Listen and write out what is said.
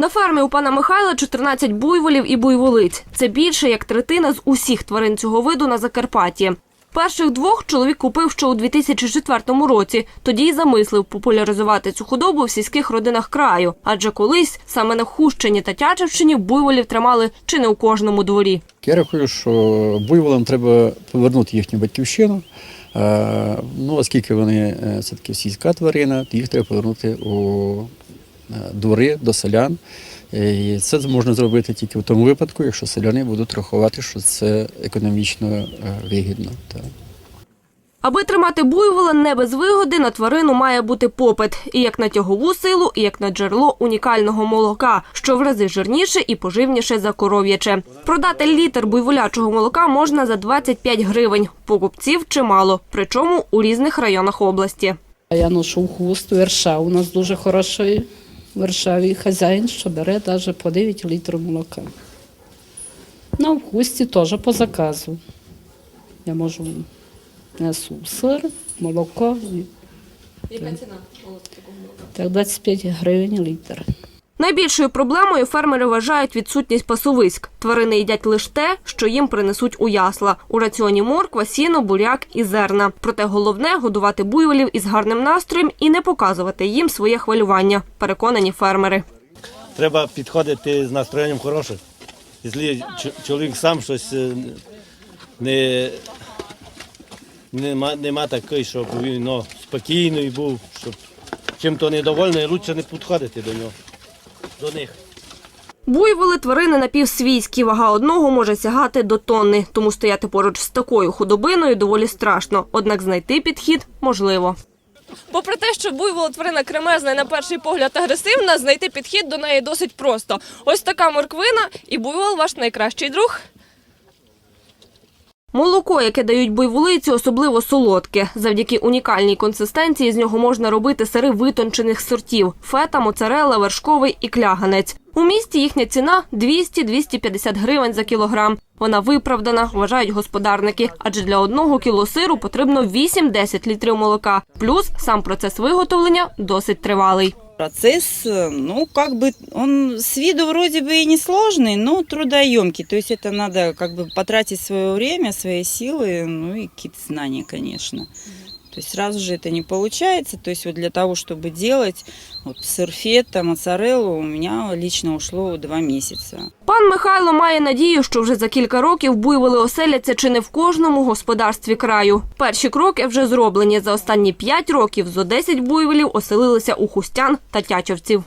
На фермі у пана Михайла 14 буйволів і буйволиць. Це більше як третина з усіх тварин цього виду на Закарпатті. Перших двох чоловік купив ще у 2004 році. Тоді й замислив популяризувати цю худобу в сільських родинах краю. Адже колись саме на Хущині та Тячівщині буйволів тримали чи не у кожному дворі. Я рахую, що буйволам треба повернути їхню батьківщину. Е, Ну, оскільки вони е, все-таки сільська тварина, то їх треба повернути у двори до селян. І це можна зробити тільки в тому випадку, якщо селяни будуть рахувати, що це економічно е, вигідно. Аби тримати буйвола не без вигоди, на тварину має бути попит і як на тягову силу, і як на джерело унікального молока, що в рази жирніше і поживніше за коров'яче. Продати літр буйволячого молока можна за 25 гривень. Покупців чимало, причому у різних районах області. Я ношу хуст, верша. У нас дуже хороший вершавий хазяїн, що бере навіть по 9 літрів молока. На вкусі теж по заказу. Я можу несу сир, молоко. Яка ціна Так, 25 гривень літр. Найбільшою проблемою фермери вважають відсутність пасовиськ. Тварини їдять лише те, що їм принесуть у ясла. У раціоні морква, сіно, буряк і зерна. Проте головне годувати буйволів із гарним настроєм і не показувати їм своє хвилювання. Переконані фермери. Треба підходити з настроєнням хорошим. Якщо чоловік сам щось е, не, нема, нема такий, щоб він ну, спокійний був, щоб чим-то недовольний, краще не підходити до нього, до них. Буйволи тварини напівсвійські. Вага одного може сягати до тонни, тому стояти поруч з такою худобиною доволі страшно. Однак знайти підхід можливо. Попри те, що буйвола тварина кремезна і на перший погляд агресивна, знайти підхід до неї досить просто. Ось така морквина, і буйвол ваш найкращий друг. Молоко, яке дають буйволиці, особливо солодке. Завдяки унікальній консистенції з нього можна робити сири витончених сортів – фета, моцарелла, вершковий і кляганець. У місті їхня ціна – 200-250 гривень за кілограм. Вона виправдана, вважають господарники, адже для одного кіло сиру потрібно 8-10 літрів молока. Плюс сам процес виготовлення досить тривалий Процесс, э, ну, как бы, он с виду вроде бы и несложный, но трудоемкий. То есть это надо как бы потратить свое время, свои силы, ну и какие-то знания, конечно. То есть сразу же это не получается. То есть вот для того, чтобы делать вот сыр фета, моцареллу, у меня лично ушло два месяца. Пан Михайло має надію, що вже за кілька років буйволи оселяться чи не в кожному господарстві краю. Перші кроки вже зроблені. За останні п'ять років зо 10 буйволів оселилися у хустян та тячовців.